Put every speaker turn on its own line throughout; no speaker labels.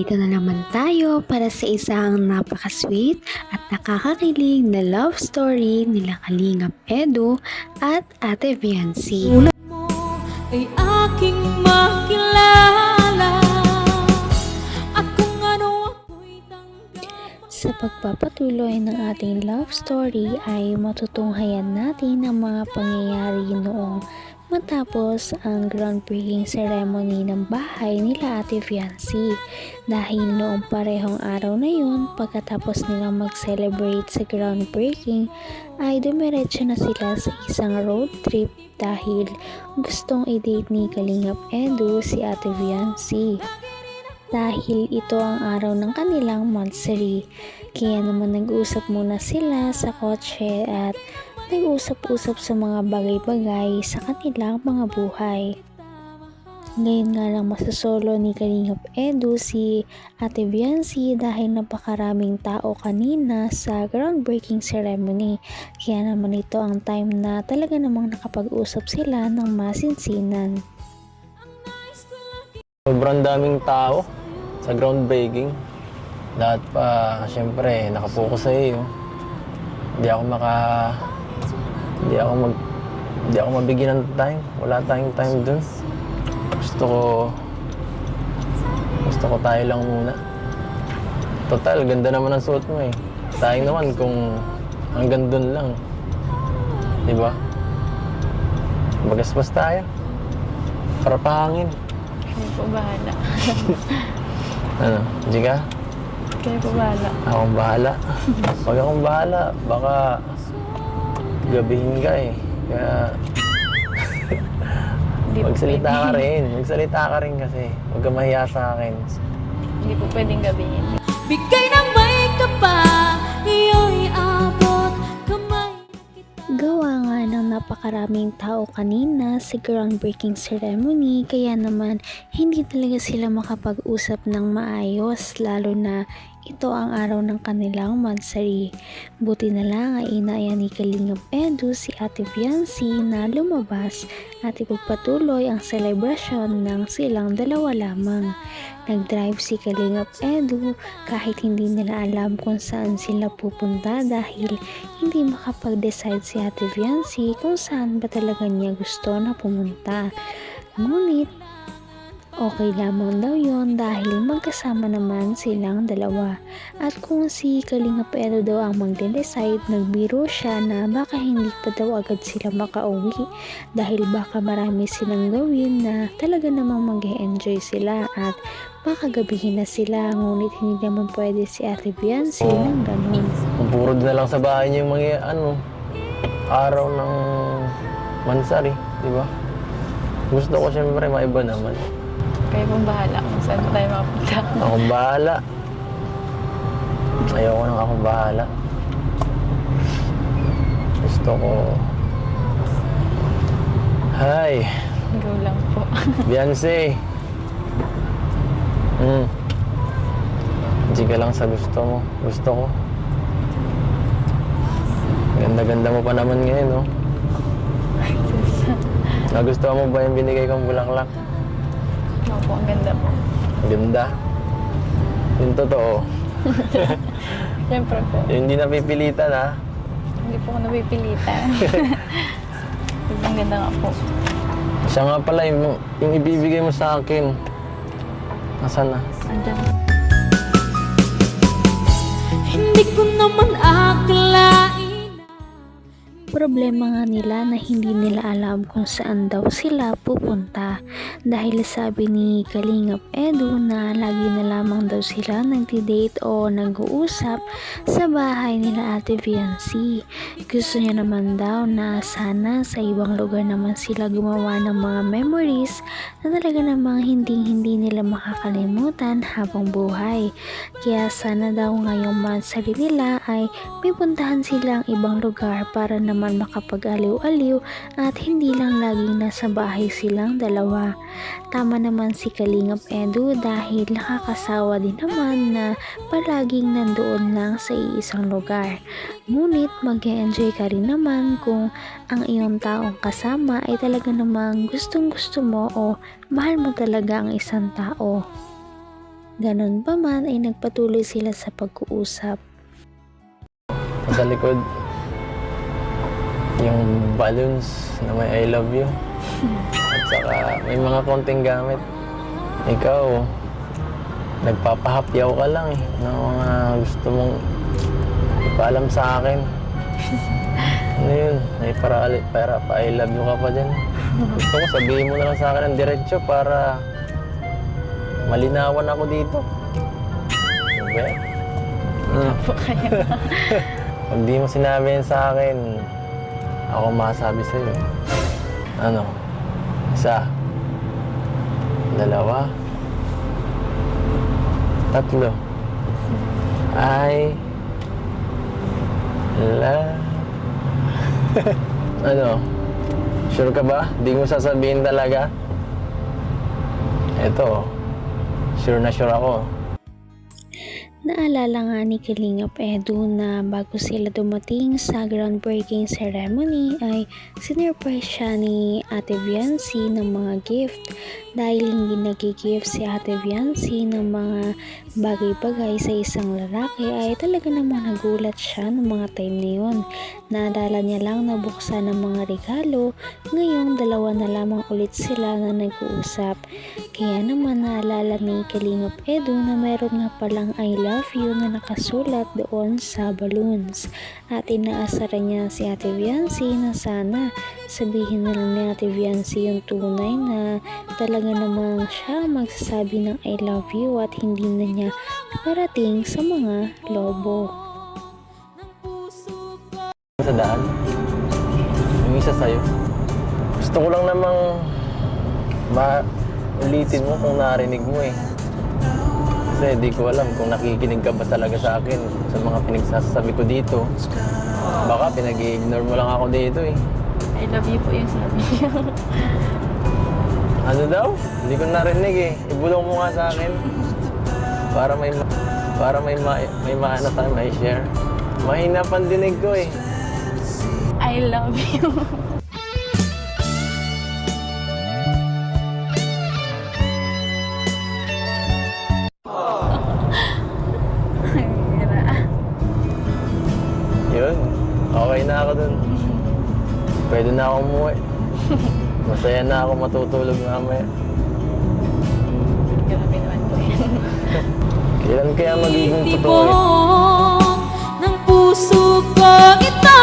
Narito na naman tayo para sa isang napaka-sweet at nakakakilig na love story nila Kalingap Edu at Ate Viancy.
mo ay aking makilala At kung ano ako'y tanggap
Sa pagpapatuloy ng ating love story ay matutunghayan natin ang mga pangyayari noong matapos ang groundbreaking ceremony ng bahay nila Ate Fiancé. Dahil noong parehong araw na yun, pagkatapos nilang mag-celebrate sa groundbreaking, ay dumiretso na sila sa isang road trip dahil gustong i-date ni Kalingap Edu si Ate Fiancé dahil ito ang araw ng kanilang monthsary. Kaya naman nag-usap muna sila sa kotse at nag-usap-usap sa mga bagay-bagay sa kanilang mga buhay. Ngayon nga lang masasolo ni Kalingap Edu si Ate Viancy dahil napakaraming tao kanina sa groundbreaking ceremony. Kaya naman ito ang time na talaga namang nakapag-usap sila ng masinsinan.
Sobrang daming tao sa groundbreaking. Lahat pa, syempre, nakapokus sa iyo. Hindi ako maka... Hindi ako mag... Hindi ako mabigyan ng time. Wala tayong time dun. Gusto ko... Gusto ko tayo lang muna. Total, ganda naman ang suot mo eh. Sayang naman kung hanggang dun lang. Di ba? Magaspas tayo. Para pahangin.
Kayo po bahala.
Ano, hindi ka?
Kayo po bahala.
Akong bahala. Pag akong bahala, baka gabihin ka eh. Kaya
Hindi po
magsalita ka
pwedeng-
rin. Magsalita ka rin kasi. Huwag ka mahiya sa akin.
Hindi po pwedeng gabihin.
Bigay ng may kapal Iyo'y abot kamay
Gawa nga ng napakaraming tao kanina sa groundbreaking ceremony kaya naman hindi talaga sila makapag-usap ng maayos lalo na ito ang araw ng kanilang mansari. Buti na lang ay inaya ni Kalingap Edu si Ate Fiancy na lumabas at ipagpatuloy ang celebration ng silang dalawa lamang. Nag-drive si Kalingap Edu kahit hindi nila alam kung saan sila pupunta dahil hindi makapag-decide si Ate Viancy kung saan ba talaga niya gusto na pumunta. Ngunit, okay lamang daw yon dahil magkasama naman silang dalawa. At kung si Kalinga Pero daw ang magde-decide, nagbiro siya na baka hindi pa daw agad sila makauwi dahil baka marami silang gawin na talaga namang mag enjoy sila at baka gabihin na sila ngunit hindi naman pwede si Ate Viancy ng ganun.
Kung puro na lang sa bahay niyo yung mga ano, araw ng mansari, di ba? Gusto ko syempre maiba naman.
Kayo po bahala kung saan tayo makapunta.
Akong bahala. Ayoko nang akong bahala. Gusto ko... Hi,
Go lang po.
Beyonce. Hmm. Hindi ka lang sa gusto mo. Gusto ko. Ganda-ganda mo pa naman ngayon, no? Nagustuhan mo ba yung binigay kong bulaklak?
Opo, ang ganda po.
Ganda. Yung totoo.
Siyempre po.
Yung hindi napipilitan, ha?
Hindi po ako napipilitan. Ang ganda nga po.
Siya nga pala, yung, yung ibibigay mo sa akin. Nasaan na?
Andyan.
Hindi ko naman akalain
Problema nga nila na hindi nila alam kung saan daw sila pupunta dahil sabi ni Kalingap Edu na lagi na lamang daw sila nagdi-date o nag-uusap sa bahay nila Ate Viancy. Gusto niya naman daw na sana sa ibang lugar naman sila gumawa ng mga memories na talaga namang hindi hindi nila makakalimutan habang buhay. Kaya sana daw ngayong mansari nila ay may puntahan silang ibang lugar para naman makapag-aliw-aliw at hindi lang laging nasa bahay silang dalawa. Tama naman si Kalingap Edu dahil nakakasawa din naman na palaging nandoon lang sa iisang lugar. Ngunit mag enjoy ka rin naman kung ang iyong taong kasama ay talaga namang gustong gusto mo o mahal mo talaga ang isang tao. Ganon pa man ay nagpatuloy sila sa pag-uusap.
Sa likod, yung balloons na may I love you. At saka may mga konting gamit. Ikaw, nagpapahapyaw ka lang eh. Ng mga gusto mong ipaalam sa akin. Ano yun? May para, para pa I love you ka pa dyan. Gusto ko sabihin mo na lang sa akin ng diretsyo para malinawan ako dito. Diba?
Po kayo.
Pag di mo sinabi yan sa akin, ako masabi sa'yo. Ano? Isa. Dalawa. Tatlo. I love... ano? Sure ka ba? Di mo sasabihin talaga? Eto. Sure na sure ako.
Naalala nga ni Kalingap Edu na bago sila dumating sa groundbreaking ceremony ay sinurprise siya ni Ate Viancy ng mga gift dahil hindi nag-gift si Ate Viancy ng mga bagay-bagay sa isang lalaki ay talaga namang nagulat siya ng mga time na yun. Naalala niya lang na buksan ng mga regalo, ngayong dalawa na lamang ulit sila na nag-uusap. Kaya naman naalala ni Kalingap Edu na meron nga palang I love you na nakasulat doon sa balloons. At inaasaran niya si Ate Viancy na sana sabihin na lang ni Ate Viancy yung tunay na talaga namang siya magsasabi ng I love you at hindi na niya parating sa mga lobo.
ng puso ko
sa daan. Yung isa sa'yo. Gusto ko lang namang ma-ulitin mo kung narinig mo eh. Kasi di ko alam kung nakikinig ka ba talaga sa akin sa mga pinagsasabi ko dito. Baka pinag-ignore mo lang ako dito eh.
I love you po yung sabi niyo.
Ano daw? Hindi ko narinig eh. Ibulong mo nga sa akin. Para may ma- para may ma may maano tayo may share. Mahina pandinig ko eh.
I love you.
Yun. Okay na ako dun. Pwede na ako umuwi. Masaya na ako matutulog mamaya.
Grabe naman po yan.
Kailan kaya magiging totoo?
ng puso ko ito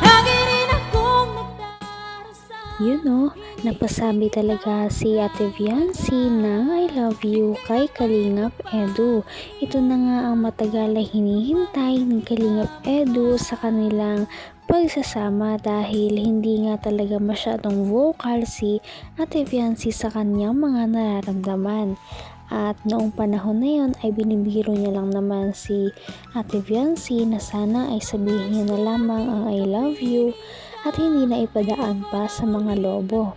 Lagi rin akong nagdarasal
Yun no, napasabi talaga si Ate Viancy ng I love you kay Kalingap Edu. Ito na nga ang matagal na hinihintay ng Kalingap Edu sa kanilang pagsasama dahil hindi nga talaga masyadong vocal si Ate Viancy sa kanyang mga nararamdaman. At noong panahon na yon ay binibiro niya lang naman si Ate Viancy na sana ay sabihin niya na lamang ang I love you at hindi na ipadaan pa sa mga lobo.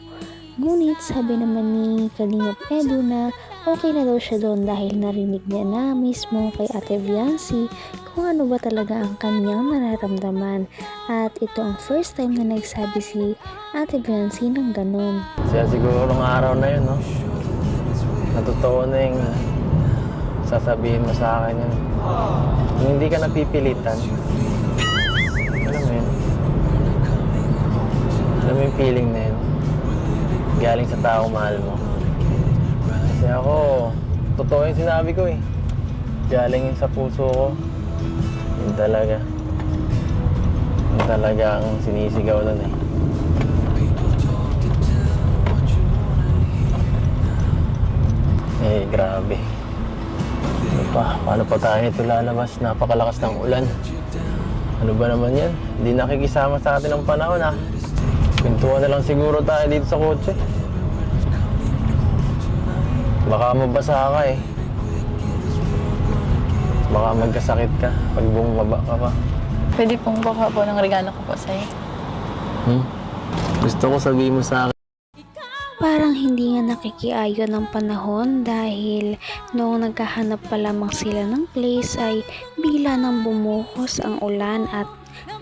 Ngunit sabi naman ni Kalingap Edu na okay na daw siya doon dahil narinig niya na mismo kay Ate Viancy kung ano ba talaga ang kanyang nararamdaman. At ito ang first time na nagsabi si Ate Viancy ng ganun.
Kaya siguro ng araw na yun, no? Natotoo na yung sasabihin mo sa akin yun. Kung hindi ka napipilitan, alam mo yun. Alam mo yung feeling na yun. Galing sa tao mahal mo. Kasi ako, totoo yung sinabi ko eh. Galing sa puso ko. Yun talaga. Yun talaga ang sinisigaw nun eh. Eh, grabe. Ano pa? Paano pa tayo ito lalabas? Napakalakas ng ulan. Ano ba naman yan? Hindi nakikisama sa atin ang panahon ha. Pintuan na lang siguro tayo dito sa kotse. Baka mabasa ka eh. Baka magkasakit ka pag bumaba ka pa.
Pwede pong baka po ng regalo ko po sa'yo.
Hmm? Gusto ko sabihin mo sa akin.
Parang hindi nga nakikiayon ng panahon dahil noong nagkahanap pa lamang sila ng place ay bigla nang bumuhos ang ulan at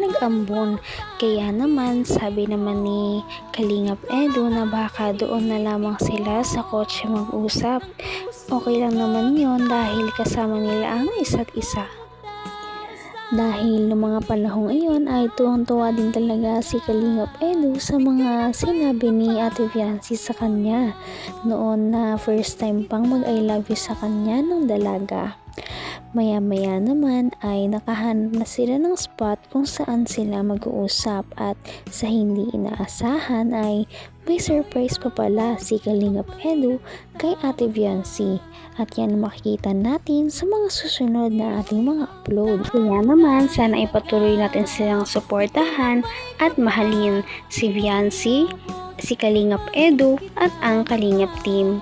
nag-ambon. Kaya naman sabi naman ni Kalingap Edu na baka doon na lamang sila sa kotse mag-usap. Okay lang naman yon dahil kasama nila ang isa't isa. Dahil noong mga panahong iyon ay tuwang-tuwa din talaga si Kalingap Edu sa mga sinabi ni Ate Viancy sa kanya noon na first time pang mag I love you sa kanya ng dalaga. Maya-maya naman ay nakahanap na sila ng spot kung saan sila mag-uusap at sa hindi inaasahan ay may surprise pa pala si Kalingap Edu kay Ate Viancy at yan makikita natin sa mga susunod na ating mga upload. Kaya naman sana ipatuloy natin silang suportahan at mahalin si Viancy, si Kalingap Edu at ang Kalingap team.